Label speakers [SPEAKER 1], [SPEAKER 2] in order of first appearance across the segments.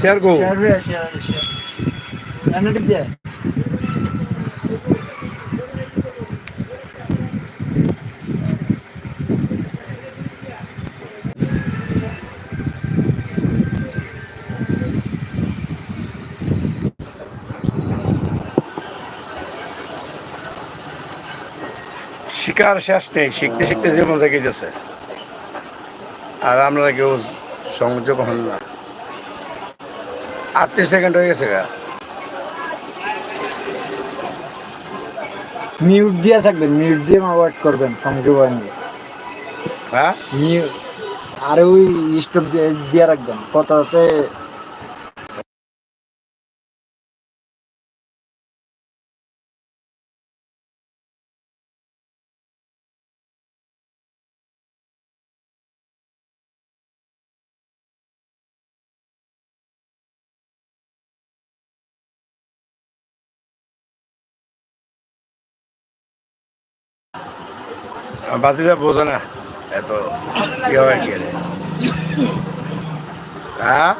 [SPEAKER 1] Share গো
[SPEAKER 2] হয়ে
[SPEAKER 1] শিকার শেষ নেই শিখতে শিখতে জীবন থেকে যাচ্ছে আর আমরা কেউ সংযোগ হন না। আটত্রিশ সেকেন্ড হয়ে গেছে গা।
[SPEAKER 2] মিউট দিয়ে থাকবেন মিউট দিয়ে অ্যাভয়েড করবেন সংযোগ
[SPEAKER 1] হ্যাঁ?
[SPEAKER 2] মিউট আর ওই স্টপ দিয়ে রাখবেন। কথাতে
[SPEAKER 1] বাতিজা বোঝে না এত ইয়ে হয় কি রে হ্যাঁ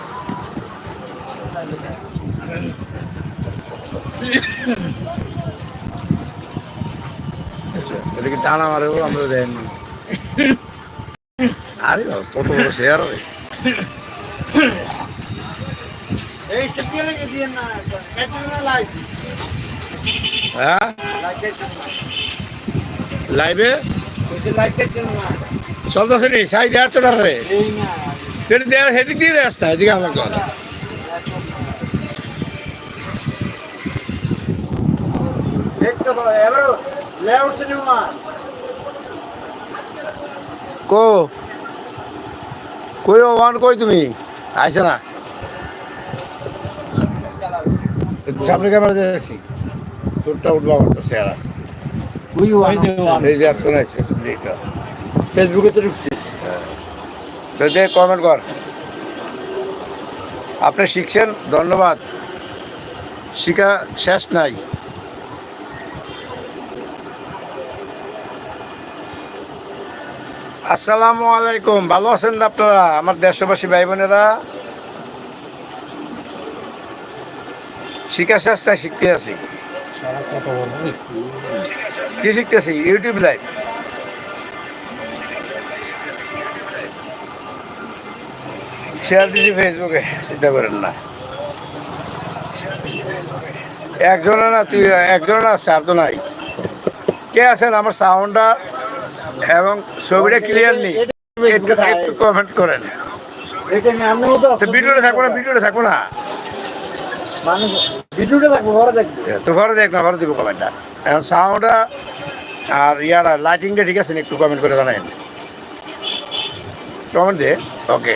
[SPEAKER 1] এটা কি টানা মারে আমরা দেয়নি আরে বাবা, কত বড় শেয়ার হয়
[SPEAKER 2] এই স্টপ দিয়ে লাগে দিয়ে না ক্যাচেন না লাইভ
[SPEAKER 1] হ্যাঁ লাইভে চলতেছে নি? সাই দেওয়াচ্ছে তার রে।
[SPEAKER 2] এই না
[SPEAKER 1] পেটে দেওয়া সেদিক দিয়ে রাস্তা এদিকে আমার চল। কো। তুমি? আইসে না। সামনে ক্যামেরা আমার তো এই যে এখন আছে
[SPEAKER 2] ফেসবুকে তো ঢুকছি
[SPEAKER 1] তো দে কমেন্ট কর। আপনি শিখছেন? ধন্যবাদ। শিখা শেষ নাই। আসসালামু আলাইকুম। ভালো আছেন না আপনারা? আমার দেশবাসী ভাই বোনেরা শিখা শেষ নাই শিখতে আছি। কি শিখতেছি? ইউটিউব লাইভ শেয়ার দিছি ফেসবুকে চিন্তা করেন না। একজনে না তুই একজনে আছে আর তো নাই। কে আছেন? আমার সাউন্ডটা এবং ছবিটা ক্লিয়ার নেই। একটু একটু কমেন্ট করেন। ভিডিওটা থাকব না ভিডিওটা থাকব না।
[SPEAKER 2] মানুষ ভিডিওটা থাকব ঘরে থাকবে
[SPEAKER 1] তো ঘরে দেখ না ঘরে দিব কমেন্টটা এখন সাউন্ডটা আর ইয়ারা লাইটিংটা ঠিক আছে নি? একটু কমেন্ট করে জানাই। কমেন্ট দে ওকে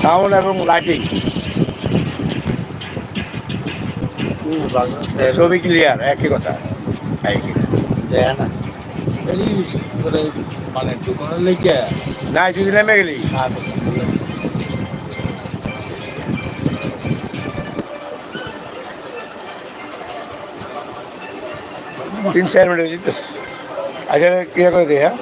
[SPEAKER 1] সাউন্ড এবং লাইটিং ছবি ক্লিয়ার একই কথা। একই
[SPEAKER 2] না।
[SPEAKER 3] মানে দোকানের লেগে
[SPEAKER 1] নাই তুই নেমে গেলি। তিন, চার মিনিট আচ্ছা ক্লিয়ার করে দিয়ে হ্যাঁ